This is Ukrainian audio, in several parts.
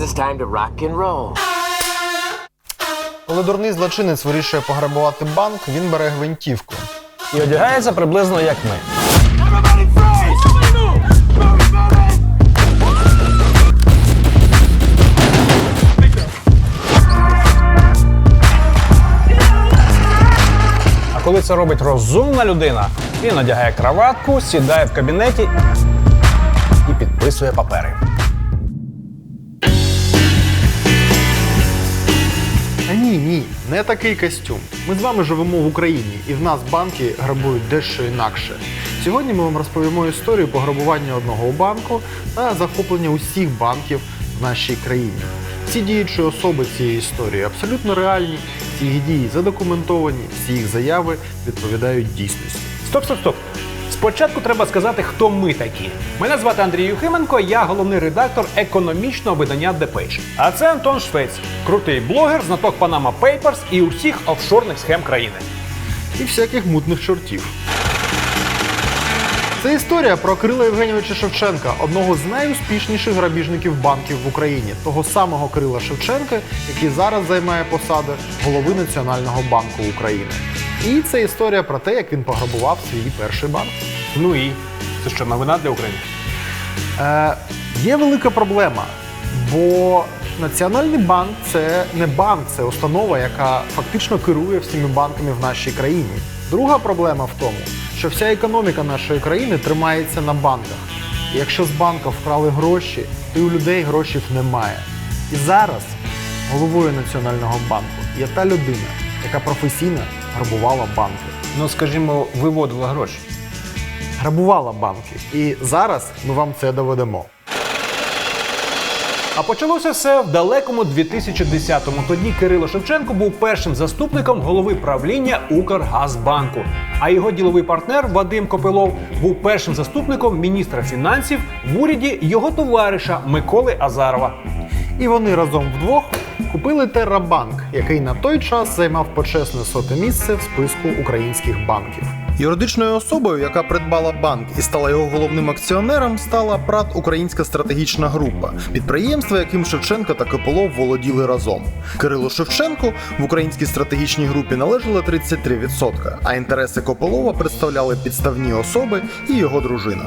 it's time to rock and roll. Коли дурний злочинець вирішує пограбувати банк, він бере гвинтівку. І одягається приблизно як ми. А коли це робить розумна людина, він одягає краватку, сідає в кабінеті і підписує папери. А ні, ні, не такий костюм. Ми з вами живемо в Україні, і в нас банки грабують дещо інакше. Сьогодні ми вам розповімо історію пограбування одного банку та захоплення усіх банків в нашій країні. Всі діючі особи цієї історії абсолютно реальні, всі їх дії задокументовані, всі їх заяви відповідають дійсності. Стоп, стоп, стоп. Спочатку треба сказати, хто ми такі. Мене звати Андрій Юхименко, я головний редактор економічного видання Page. А це Антон Швець, крутий блогер, знаток Panama Papers і усіх офшорних схем країни. і всяких мутних чортів. Це історія про Кирила Євгенійовича Шевченка, одного з найуспішніших грабіжників банків в Україні, того самого Кирила Шевченка, який зараз займає посаду голови Національного банку України. І це історія про те, як він пограбував свій перший банк. Ну і це що новина для України? Е, є велика проблема, бо Національний банк це не банк, це установа, яка фактично керує всіми банками в нашій країні. Друга проблема в тому, що вся економіка нашої країни тримається на банках. І якщо з банка вкрали гроші, то й у людей грошей немає. І зараз головою Національного банку є та людина, яка професійно грабувала банки. Ну, скажімо, виводила гроші. Грабувала банки. І зараз ми вам це доведемо. А почалося все в далекому 2010-му. Тоді Кирило Шевченко був першим заступником голови правління Укргазбанку. А його діловий партнер Вадим Копилов був першим заступником міністра фінансів в уряді його товариша Миколи Азарова. І вони разом вдвох купили Террабанк, який на той час займав почесне соте місце в списку українських банків. Юридичною особою, яка придбала банк і стала його головним акціонером, стала ПРАТ Українська стратегічна група, підприємство, яким Шевченко та Копилов володіли разом. Кирило Шевченко в українській стратегічній групі належало 33%, а інтереси Копилова представляли підставні особи і його дружина.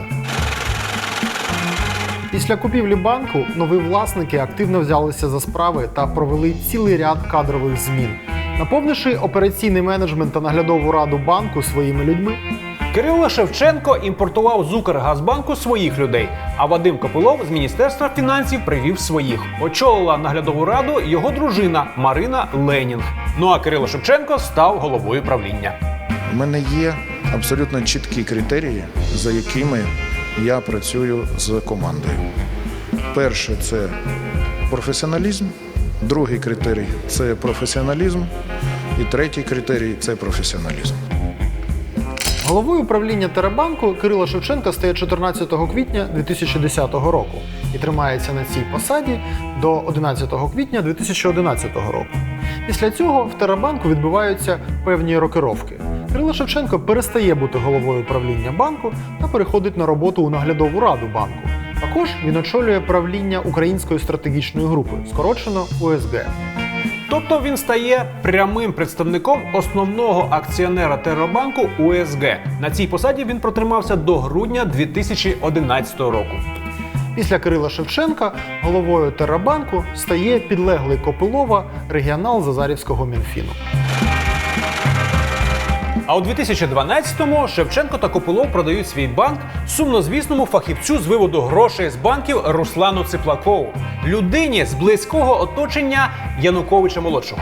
Після купівлі банку нові власники активно взялися за справи та провели цілий ряд кадрових змін, наповнивши операційний менеджмент та наглядову раду банку своїми людьми. Кирило Шевченко імпортував з Укргазбанку своїх людей, а Вадим Копилов з Міністерства фінансів привів своїх. Очолила наглядову раду його дружина Марина Ленінг. Ну а Кирило Шевченко став головою правління. У мене є абсолютно чіткі критерії, за якими я працюю з командою. Перше це професіоналізм, другий критерій це професіоналізм, і третій критерій це професіоналізм. Головою управління Теребанку Кирило Шевченко стає 14 квітня 2010 року і тримається на цій посаді до 11 квітня 2011 року. Після цього в Теребанку відбуваються певні рокировки. Кирило Шевченко перестає бути головою правління банку та переходить на роботу у наглядову раду банку. Також він очолює правління Української стратегічної групи, скорочено УСГ. Тобто він стає прямим представником основного акціонера Терробанку УСГ. На цій посаді він протримався до грудня 2011 року. Після Кирила Шевченка головою Террабанку стає підлеглий Копилова регіонал Зазарівського Мінфіну. А у 2012-му Шевченко та Копилов продають свій банк сумнозвісному фахівцю з виводу грошей з банків Руслану Циплакову, людині з близького оточення Януковича молодшого.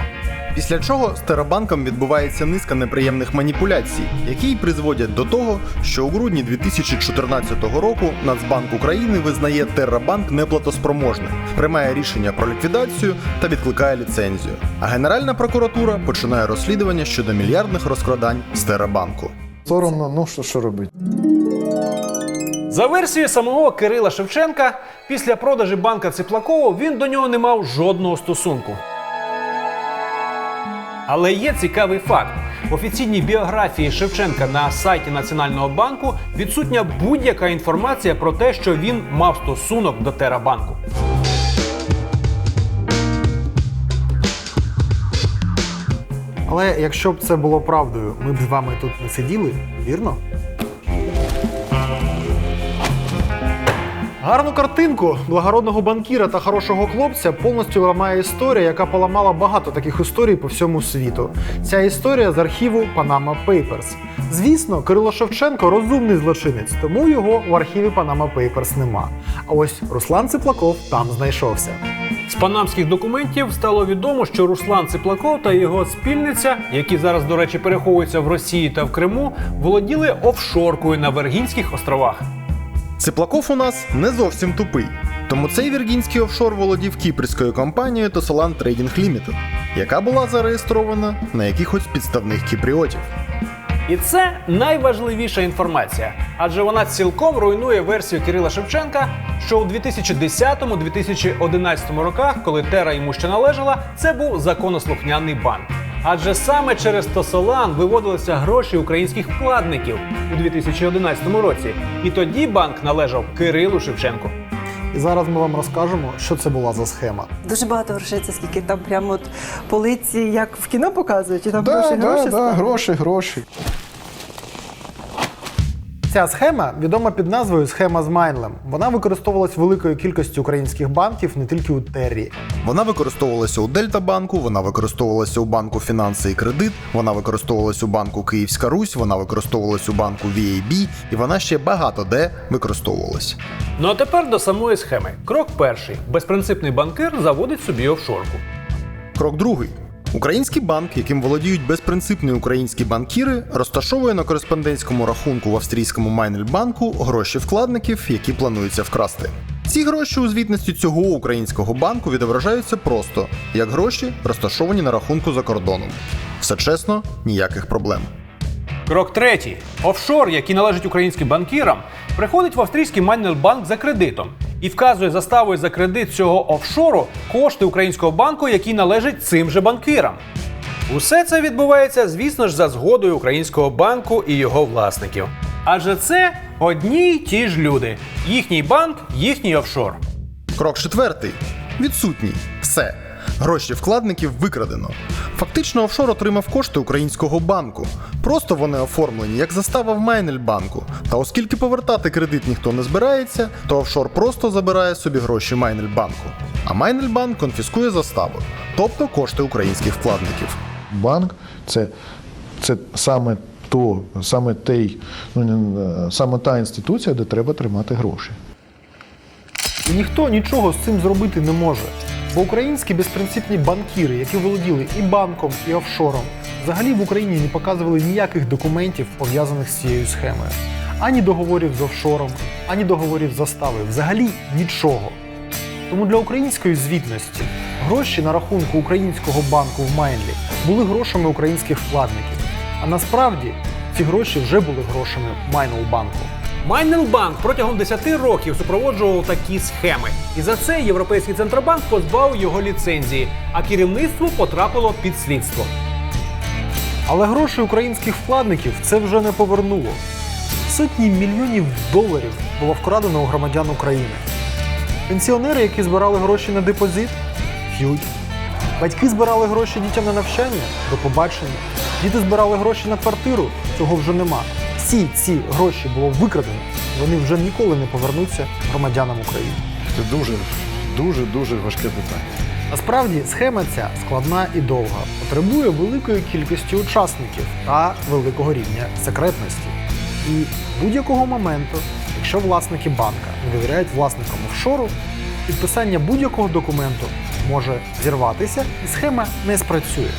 Після чого з Терабанком відбувається низка неприємних маніпуляцій, які й призводять до того, що у грудні 2014 року Нацбанк України визнає Террабанк неплатоспроможним, приймає рішення про ліквідацію та відкликає ліцензію. А Генеральна прокуратура починає розслідування щодо мільярдних розкрадань з Террабанку. Соромно, ну що, що робити? За версією самого Кирила Шевченка, після продажі банка Циплакову він до нього не мав жодного стосунку. Але є цікавий факт: В офіційній біографії Шевченка на сайті Національного банку відсутня будь-яка інформація про те, що він мав стосунок до терабанку. Але якщо б це було правдою, ми б з вами тут не сиділи, вірно? Гарну картинку благородного банкіра та хорошого хлопця повністю ламає історія, яка поламала багато таких історій по всьому світу. Ця історія з архіву Panama Papers. Звісно, Кирило Шевченко розумний злочинець, тому його в архіві Panama Papers нема. А ось Руслан Циплаков там знайшовся. З панамських документів стало відомо, що Руслан Циплаков та його спільниця, які зараз, до речі, переховуються в Росії та в Криму, володіли офшоркою на Вергінських островах. Циплаков у нас не зовсім тупий. Тому цей віргінський офшор володів кіпрською компанією Tosalan Trading Limited, яка була зареєстрована на якихось підставних кіпріотів. І це найважливіша інформація, адже вона цілком руйнує версію Кирила Шевченка, що у 2010-2011 роках, коли Тера йому ще належала, це був законослухняний банк. Адже саме через Тосолан виводилися гроші українських вкладників у 2011 році, і тоді банк належав Кирилу Шевченку. І зараз ми вам розкажемо, що це була за схема. Дуже багато грошей, це скільки там прямо от полиці, як в кіно показують, і там Да, гроші, да, гроші. да, гроші, гроші. Ця схема відома під назвою схема з Майнлем. Вона використовувалась великою кількістю українських банків не тільки у Террі. Вона використовувалася у Дельтабанку, вона використовувалася у банку Фінанси і Кредит, вона використовувалася у банку Київська Русь, вона використовувалася у банку VAB, і вона ще багато де використовувалась. Ну а тепер до самої схеми. Крок перший: безпринципний банкир заводить собі офшорку. Крок другий. Український банк, яким володіють безпринципні українські банкіри, розташовує на кореспондентському рахунку в австрійському Майнельбанку гроші вкладників, які планується вкрасти. Ці гроші у звітності цього українського банку відображаються просто як гроші, розташовані на рахунку за кордоном. Все чесно, ніяких проблем. Крок третій. Офшор, який належить українським банкірам, приходить в австрійський Майнельбанк за кредитом і вказує заставою за кредит цього офшору кошти українського банку, який належить цим же банкірам. Усе це відбувається, звісно ж, за згодою українського банку і його власників. Адже це одні й ті ж люди. Їхній банк, їхній офшор. Крок четвертий. Відсутній. Все. Гроші вкладників викрадено. Фактично, офшор отримав кошти українського банку. Просто вони оформлені як застава в Майнельбанку. Та оскільки повертати кредит ніхто не збирається, то офшор просто забирає собі гроші Майнельбанку. А Майнельбанк конфіскує заставу, тобто кошти українських вкладників. Банк це, це саме то, саме той, ну, саме та інституція, де треба тримати гроші. І ніхто нічого з цим зробити не може. Бо українські безпринципні банкіри, які володіли і банком, і офшором, взагалі в Україні не показували ніяких документів, пов'язаних з цією схемою. Ані договорів з офшором, ані договорів застави, взагалі нічого. Тому для української звітності гроші на рахунку українського банку в Майнлі були грошами українських вкладників. А насправді ці гроші вже були грошами Майнлбанку. Майнелбанк протягом 10 років супроводжував такі схеми, і за це Європейський центробанк позбавив його ліцензії, а керівництво потрапило під слідство. Але гроші українських вкладників це вже не повернуло. Сотні мільйонів доларів було вкрадено у громадян України. Пенсіонери, які збирали гроші на депозит, п'ють. Батьки збирали гроші дітям на навчання до побачення. Діти збирали гроші на квартиру, цього вже нема. Всі ці гроші було викрадено, вони вже ніколи не повернуться громадянам України. Це дуже, дуже, дуже важке питання. Насправді схема ця складна і довга, потребує великої кількості учасників та великого рівня секретності. І будь-якого моменту, якщо власники банка не довіряють власникам офшору, підписання будь-якого документу може зірватися і схема не спрацює.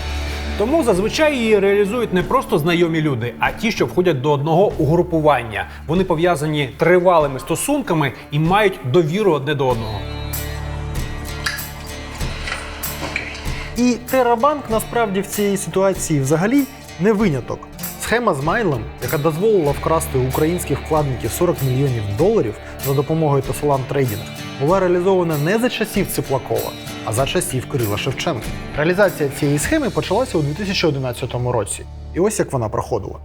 Тому зазвичай її реалізують не просто знайомі люди, а ті, що входять до одного угрупування. Вони пов'язані тривалими стосунками і мають довіру одне до одного. І Терабанк насправді в цій ситуації взагалі не виняток. Схема з Майнлем, яка дозволила вкрасти українських вкладників 40 мільйонів доларів за допомогою Tosalan Trading, була реалізована не за часів Циплакова, а за часів Кирила Шевченка. Реалізація цієї схеми почалася у 2011 році. І ось як вона проходила.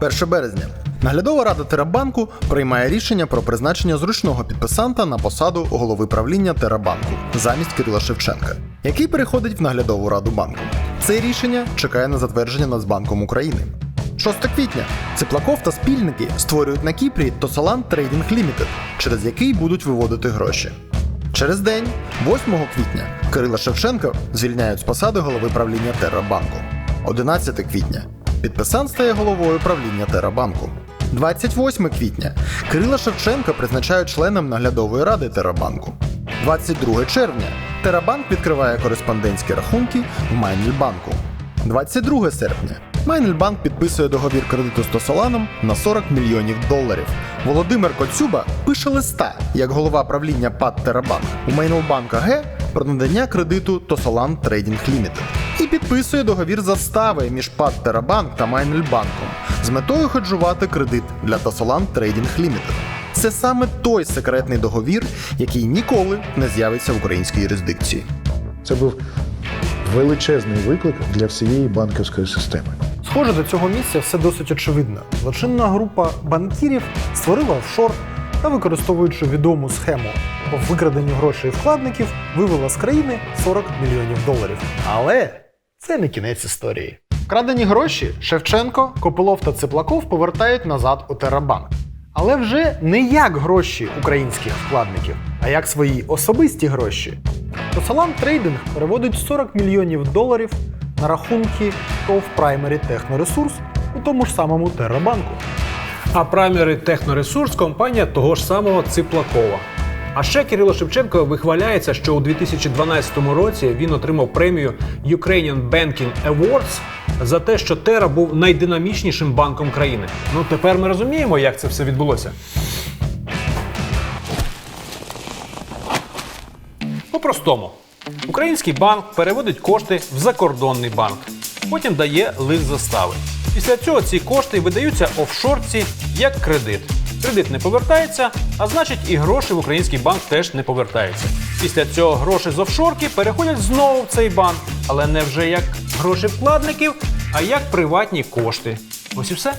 1 березня. Наглядова рада Терабанку приймає рішення про призначення зручного підписанта на посаду голови правління Терабанку замість Кирила Шевченка, який переходить в наглядову раду банку. Це рішення чекає на затвердження Нацбанком України. 6 квітня Циплаков та спільники створюють на Кіпрі Тосалан Trading Limited, через який будуть виводити гроші. Через день, 8 квітня, Кирила Шевченка звільняють з посади голови правління Террабанку. 11 квітня підписант стає головою правління Террабанку. 28 квітня Кирила Шевченка призначають членом наглядової ради Террабанку. 22 червня Терабанк відкриває кореспондентські рахунки в Майнельбанку. 22 серпня Майнельбанк підписує договір кредиту з Тосоланом на 40 мільйонів доларів. Володимир Коцюба пише листа як голова правління ПАД Терабанк у Майнелбанк АГ про надання кредиту Тосолан Трейдінг Лімітед і підписує договір застави між ПАД Терабанк та Майнельбанком з метою хеджувати кредит для Тосолан Трейдінг Лімітед. Це саме той секретний договір, який ніколи не з'явиться в українській юрисдикції. Це був величезний виклик для всієї банківської системи. Схоже, до цього місця все досить очевидно. Злочинна група банкірів створила офшор та, використовуючи відому схему по викраденню грошей вкладників, вивела з країни 40 мільйонів доларів. Але це не кінець історії. Вкрадені гроші Шевченко, Копилов та Циплаков повертають назад у Терабанк. Але вже не як гроші українських вкладників, а як свої особисті гроші. Тосалан Трейдинг переводить 40 мільйонів доларів на рахунки ТОВ Primary Техноресурс у тому ж самому Террабанку. А Primary Техноресурс компанія того ж самого Циплакова. А ще Кирило Шевченко вихваляється, що у 2012 році він отримав премію Ukrainian Banking Awards за те, що Тера був найдинамічнішим банком країни. Ну тепер ми розуміємо, як це все відбулося. По-простому, український банк переводить кошти в закордонний банк, потім дає лист застави. Після цього ці кошти видаються офшорці як кредит. Кредит не повертається, а значить і гроші в український банк теж не повертаються. Після цього гроші з офшорки переходять знову в цей банк, але не вже як гроші вкладників, а як приватні кошти. Ось і все.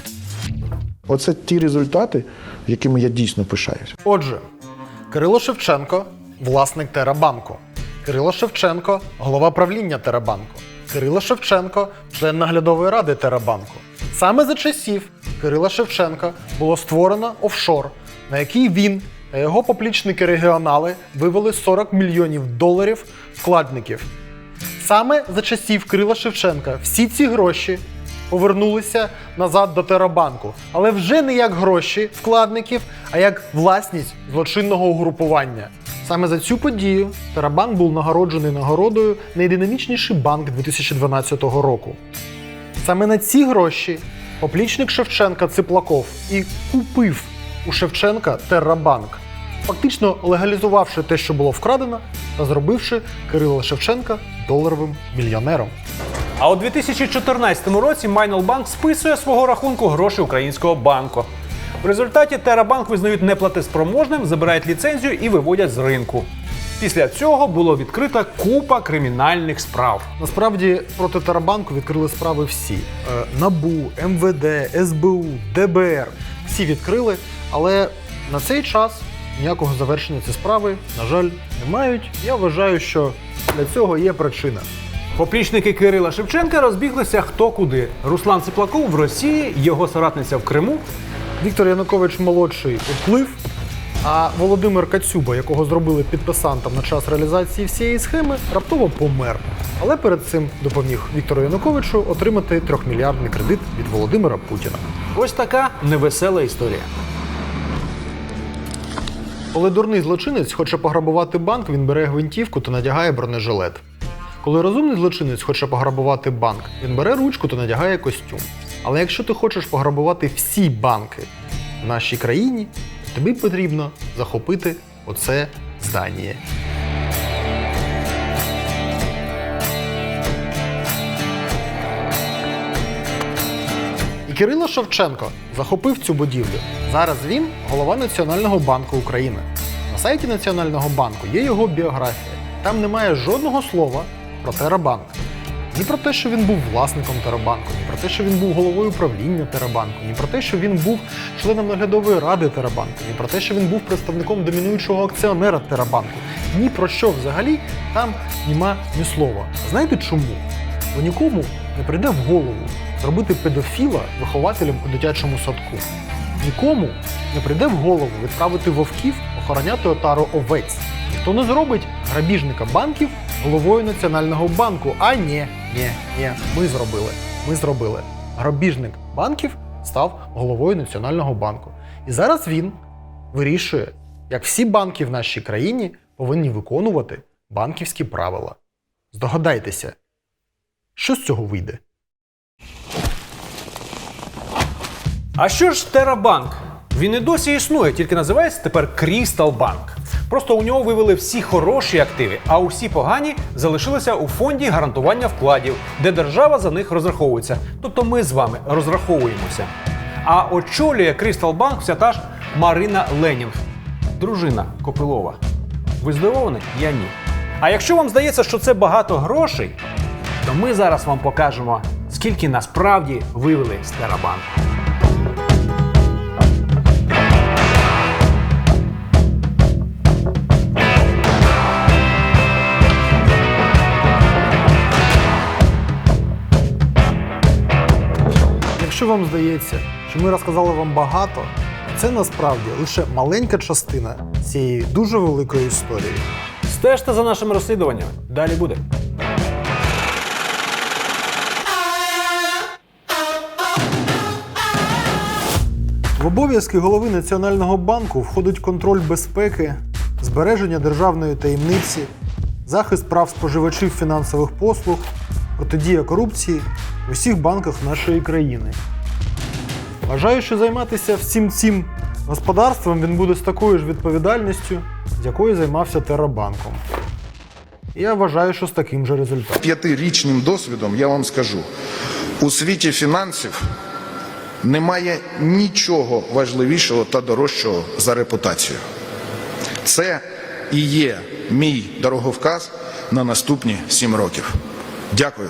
Оце ті результати, якими я дійсно пишаюся. Отже, Кирило Шевченко власник Терабанку. Кирило Шевченко голова правління Терабанку. Кирило Шевченко член наглядової ради Терабанку. Саме за часів Кирила Шевченка було створено офшор, на який він та його поплічники регіонали вивели 40 мільйонів доларів вкладників. Саме за часів Кирила Шевченка всі ці гроші повернулися назад до Терабанку, але вже не як гроші вкладників, а як власність злочинного угрупування. Саме за цю подію Терабанк був нагороджений нагородою найдинамічніший банк 2012 року. Саме на ці гроші поплічник Шевченка Циплаков і купив у Шевченка Террабанк, фактично легалізувавши те, що було вкрадено, та зробивши Кирила Шевченка доларовим мільйонером. А у 2014 році Майнелбанк списує свого рахунку гроші українського банку. В результаті Терабанк визнають неплатеспроможним, забирають ліцензію і виводять з ринку. Після цього було відкрита купа кримінальних справ. Насправді проти Тарабанку відкрили справи всі: Е, НАБУ, МВД, СБУ, ДБР. Всі відкрили, але на цей час ніякого завершення ці справи, на жаль, не мають. Я вважаю, що для цього є причина. Поплічники Кирила Шевченка розбіглися хто куди. Руслан Циплаков в Росії, його соратниця в Криму. Віктор Янукович молодший уплив, а Володимир Кацюба, якого зробили підписантом на час реалізації всієї схеми, раптово помер. Але перед цим допоміг Віктору Януковичу отримати трьохмільярдний кредит від Володимира Путіна. Ось така невесела історія. Коли дурний злочинець хоче пограбувати банк, він бере гвинтівку та надягає бронежилет. Коли розумний злочинець хоче пограбувати банк, він бере ручку та надягає костюм. Але якщо ти хочеш пограбувати всі банки в нашій країні, тобі потрібно захопити оце здання. І Кирило Шевченко захопив цю будівлю. Зараз він голова Національного банку України. На сайті Національного банку є його біографія. Там немає жодного слова про Терабанк. ні про те, що він був власником Терабанку, те, що він був головою правління Терабанку, ні про те, що він був членом наглядової ради Терабанку, ні про те, що він був представником домінуючого акціонера Терабанку. Ні про що взагалі там нема ні слова. Знаєте чому? Бо нікому не прийде в голову зробити педофіла вихователем у дитячому садку. Нікому не прийде в голову відправити вовків охороняти отару овець. Ніхто не зробить грабіжника банків головою Національного банку. А ні, ні, ні, ми зробили. Ми зробили. Грабіжник банків став головою Національного банку. І зараз він вирішує, як всі банки в нашій країні повинні виконувати банківські правила. Здогадайтеся, що з цього вийде? А що ж Терабанк? Він і досі існує, тільки називається тепер Крістал Банк. Просто у нього вивели всі хороші активи, а усі погані залишилися у фонді гарантування вкладів, де держава за них розраховується. Тобто ми з вами розраховуємося. А очолює Крістал Банк вся та ж Марина Ленінг, дружина Копилова. Ви здивовані? Я ні. А якщо вам здається, що це багато грошей, то ми зараз вам покажемо, скільки насправді вивели з Терабанку. Якщо вам здається, що ми розказали вам багато, це насправді лише маленька частина цієї дуже великої історії. Стежте за нашим розслідуванням. Далі буде. В обов'язки голови Національного банку входить контроль безпеки, збереження державної таємниці, захист прав споживачів фінансових послуг, протидія корупції усіх банках нашої країни. Вважаю, що займатися всім цим господарством він буде з такою ж відповідальністю, з якою займався Терабанком. І я вважаю, що з таким же результатом. П'ятирічним досвідом я вам скажу: у світі фінансів немає нічого важливішого та дорожчого за репутацію. Це і є мій дороговказ на наступні сім років. Дякую.